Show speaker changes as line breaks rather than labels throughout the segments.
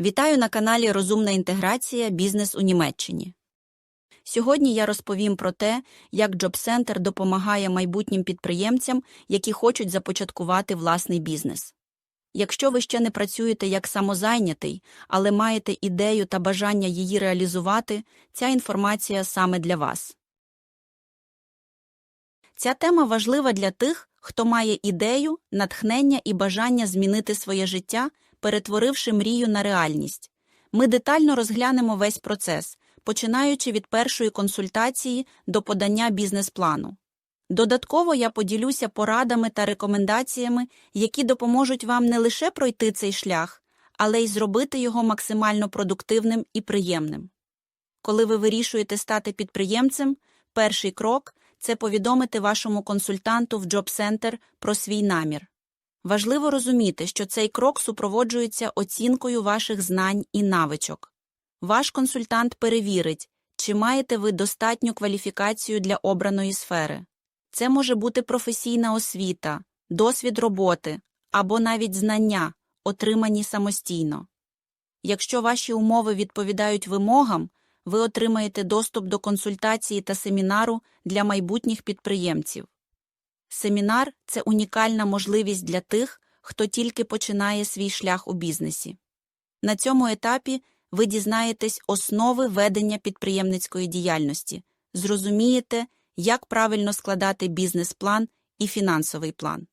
Вітаю на каналі Розумна інтеграція Бізнес у Німеччині. Сьогодні я розповім про те, як Джобцентр допомагає майбутнім підприємцям, які хочуть започаткувати власний бізнес. Якщо ви ще не працюєте як самозайнятий, але маєте ідею та бажання її реалізувати, ця інформація саме для вас. Ця тема важлива для тих, хто має ідею, натхнення і бажання змінити своє життя, перетворивши мрію на реальність. Ми детально розглянемо весь процес, починаючи від першої консультації до подання бізнес-плану. Додатково я поділюся порадами та рекомендаціями, які допоможуть вам не лише пройти цей шлях, але й зробити його максимально продуктивним і приємним. Коли ви вирішуєте стати підприємцем, перший крок це повідомити вашому консультанту в Джоб-центр про свій намір. Важливо розуміти, що цей крок супроводжується оцінкою ваших знань і навичок. Ваш консультант перевірить, чи маєте ви достатню кваліфікацію для обраної сфери. Це може бути професійна освіта, досвід роботи або навіть знання, отримані самостійно. Якщо ваші умови відповідають вимогам, ви отримаєте доступ до консультації та семінару для майбутніх підприємців. Семінар це унікальна можливість для тих, хто тільки починає свій шлях у бізнесі. На цьому етапі ви дізнаєтесь основи ведення підприємницької діяльності, зрозумієте, як правильно складати бізнес-план і фінансовий план.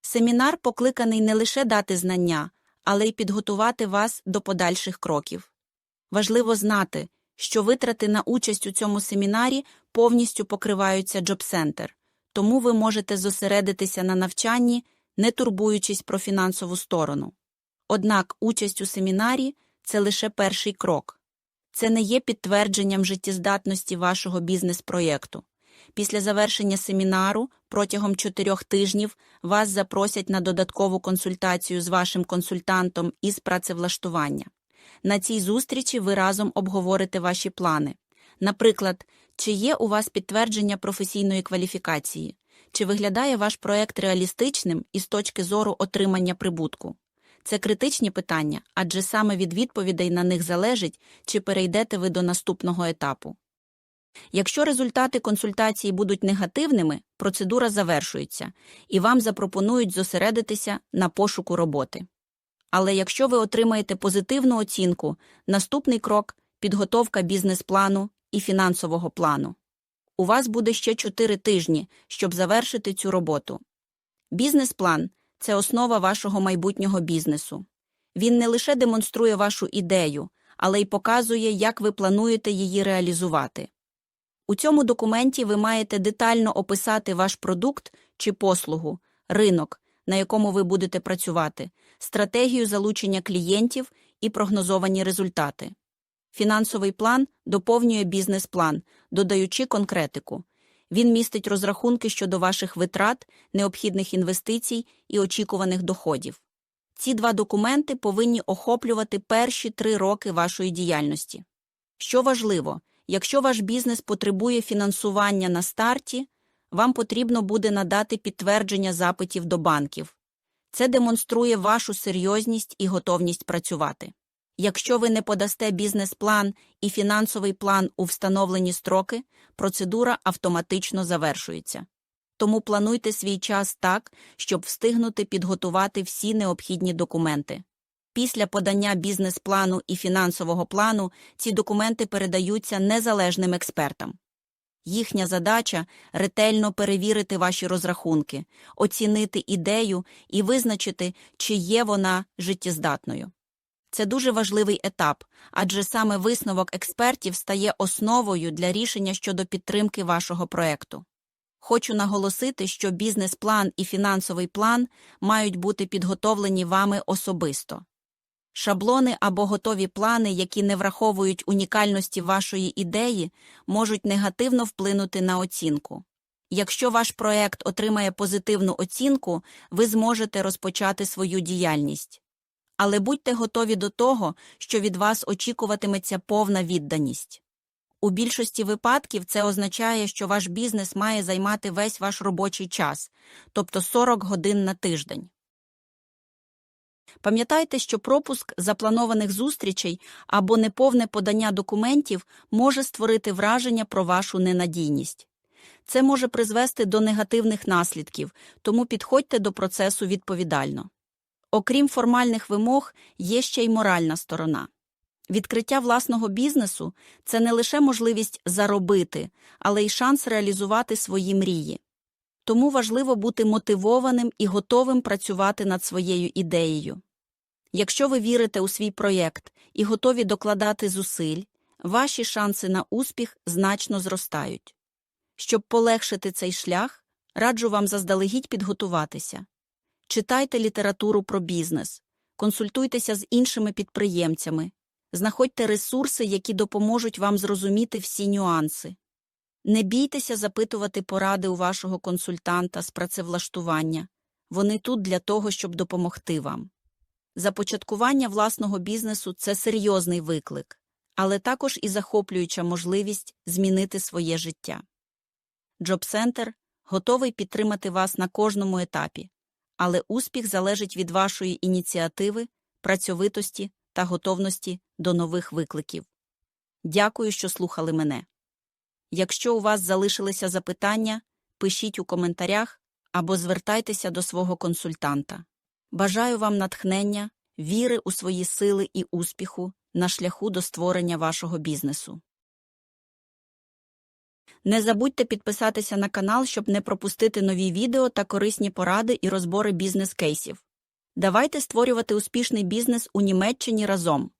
Семінар покликаний не лише дати знання, але й підготувати вас до подальших кроків. Важливо знати, що витрати на участь у цьому семінарі повністю покриваються Джоб-центр, тому ви можете зосередитися на навчанні, не турбуючись про фінансову сторону. Однак участь у семінарі це лише перший крок. Це не є підтвердженням життєздатності вашого бізнес-проєкту. Після завершення семінару протягом чотирьох тижнів вас запросять на додаткову консультацію з вашим консультантом із працевлаштування. На цій зустрічі ви разом обговорите ваші плани. Наприклад, чи є у вас підтвердження професійної кваліфікації, чи виглядає ваш проект реалістичним із точки зору отримання прибутку. Це критичні питання, адже саме від відповідей на них залежить, чи перейдете ви до наступного етапу. Якщо результати консультації будуть негативними, процедура завершується, і вам запропонують зосередитися на пошуку роботи. Але якщо ви отримаєте позитивну оцінку, наступний крок підготовка бізнес-плану і фінансового плану. У вас буде ще 4 тижні, щоб завершити цю роботу. Бізнес-план це основа вашого майбутнього бізнесу. Він не лише демонструє вашу ідею, але й показує, як ви плануєте її реалізувати. У цьому документі ви маєте детально описати ваш продукт чи послугу, ринок, на якому ви будете працювати, стратегію залучення клієнтів і прогнозовані результати. Фінансовий план доповнює бізнес-план, додаючи конкретику. Він містить розрахунки щодо ваших витрат, необхідних інвестицій і очікуваних доходів. Ці два документи повинні охоплювати перші три роки вашої діяльності. Що важливо, якщо ваш бізнес потребує фінансування на старті, вам потрібно буде надати підтвердження запитів до банків. Це демонструє вашу серйозність і готовність працювати. Якщо ви не подасте бізнес-план і фінансовий план у встановлені строки, процедура автоматично завершується. Тому плануйте свій час так, щоб встигнути підготувати всі необхідні документи. Після подання бізнес-плану і фінансового плану ці документи передаються незалежним експертам. Їхня задача ретельно перевірити ваші розрахунки, оцінити ідею і визначити, чи є вона життєздатною. Це дуже важливий етап, адже саме висновок експертів стає основою для рішення щодо підтримки вашого проекту. Хочу наголосити, що бізнес-план і фінансовий план мають бути підготовлені вами особисто. Шаблони або готові плани, які не враховують унікальності вашої ідеї, можуть негативно вплинути на оцінку. Якщо ваш проект отримає позитивну оцінку, ви зможете розпочати свою діяльність. Але будьте готові до того, що від вас очікуватиметься повна відданість. У більшості випадків це означає, що ваш бізнес має займати весь ваш робочий час, тобто 40 годин на тиждень. Пам'ятайте, що пропуск запланованих зустрічей або неповне подання документів може створити враження про вашу ненадійність. Це може призвести до негативних наслідків, тому підходьте до процесу відповідально. Окрім формальних вимог, є ще й моральна сторона. Відкриття власного бізнесу це не лише можливість заробити, але й шанс реалізувати свої мрії. Тому важливо бути мотивованим і готовим працювати над своєю ідеєю. Якщо ви вірите у свій проєкт і готові докладати зусиль, ваші шанси на успіх значно зростають. Щоб полегшити цей шлях, раджу вам заздалегідь підготуватися. Читайте літературу про бізнес, консультуйтеся з іншими підприємцями, знаходьте ресурси, які допоможуть вам зрозуміти всі нюанси. Не бійтеся запитувати поради у вашого консультанта з працевлаштування. Вони тут для того, щоб допомогти вам. Започаткування власного бізнесу це серйозний виклик, але також і захоплююча можливість змінити своє життя. Джобцентр готовий підтримати вас на кожному етапі, але успіх залежить від вашої ініціативи, працьовитості та готовності до нових викликів. Дякую, що слухали мене. Якщо у вас залишилися запитання, пишіть у коментарях або звертайтеся до свого консультанта. Бажаю вам натхнення, віри у свої сили і успіху на шляху до створення вашого бізнесу. Не забудьте підписатися на канал, щоб не пропустити нові відео та корисні поради і розбори бізнес-кейсів. Давайте створювати успішний бізнес у Німеччині разом.